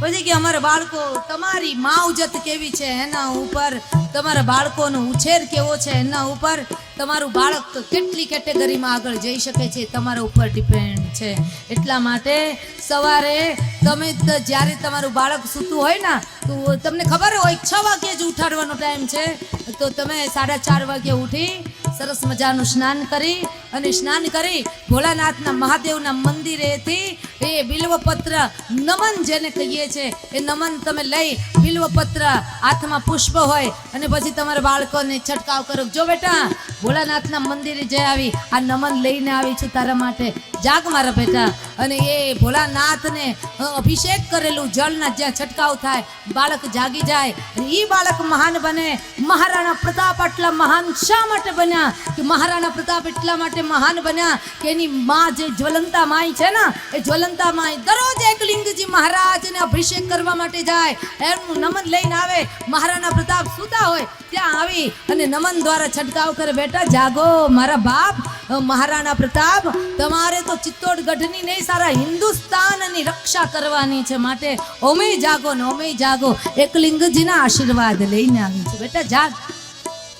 પછી કે અમારા બાળકો, તમારી માવજત કેવી છે એના ઉપર? તમારા બાળકોનો ઉછેર કેવો છે એના ઉપર? તમારું બાળક કેટલી કેટેગરીમાં આગળ જઈ શકે છે તમારા ઉપર ડિપેન્ડ છે. એટલા માટે સવારે તમે જ્યારે તમારું બાળક સૂતું હોય ને, તો તમને ખબર હોય છ વાગ્યે જ ઉઠાડવાનો ટાઈમ છે, તો તમે સાડા ચાર વાગે ઉઠી સરસ મજાનું સ્નાન કરી અને સ્નાન કરી ભોળાનાથના મહાદેવના મંદિરેથી એ બિલ્વપત્ર નમન જેને કહીએ છે, એ નમન તમે લઈ બિલ્વપત્ર હાથમાં પુષ્પ હોય અને પછી તમારા બાળકોને છટકાવ કરો. જો બેટા, ભોળાનાથના મંદિરે જઈ આવી, આ નમન લઈને આવી છું તારા માટે. જાગ મારા બેટા. અને એ ભોળાનાથને અભિષેક કરેલું જળના જ્યાં છટકાવ થાય, બાળક જાગી જાય. અને એ બાળક મહાન બને. મહારાણા પ્રતાપ આટલા મહાન શા માટે બન્યા? કે મહારાણા પ્રતાપ એટલા માટે મહાન બન્યા કે એની માં જે જ્વલંતા માઈ છે ને, એ જ્વલંતા માઈ દરરોજ એક લિંગજી મહારાજને અભિષેક કરવા માટે જાય. એમનું નમન લઈને આવે. મહારાણા પ્રતાપ સુતા હોય ત્યાં આવી અને નમન દ્વારા છંટકાવ કરે. બેટા, જાગો, મારા બાપ, મહારાણા પ્રતાપ, તમારે તો ચિત્તોડગઢની નહીં, સારા હિન્દુસ્તાનની રક્ષા કરવાની છે માટે. ઓમે જાગો ને ઓમે જાગો. એકલિંગજીના આશીર્વાદ લઈને આવી છે. બેટા, જાગ.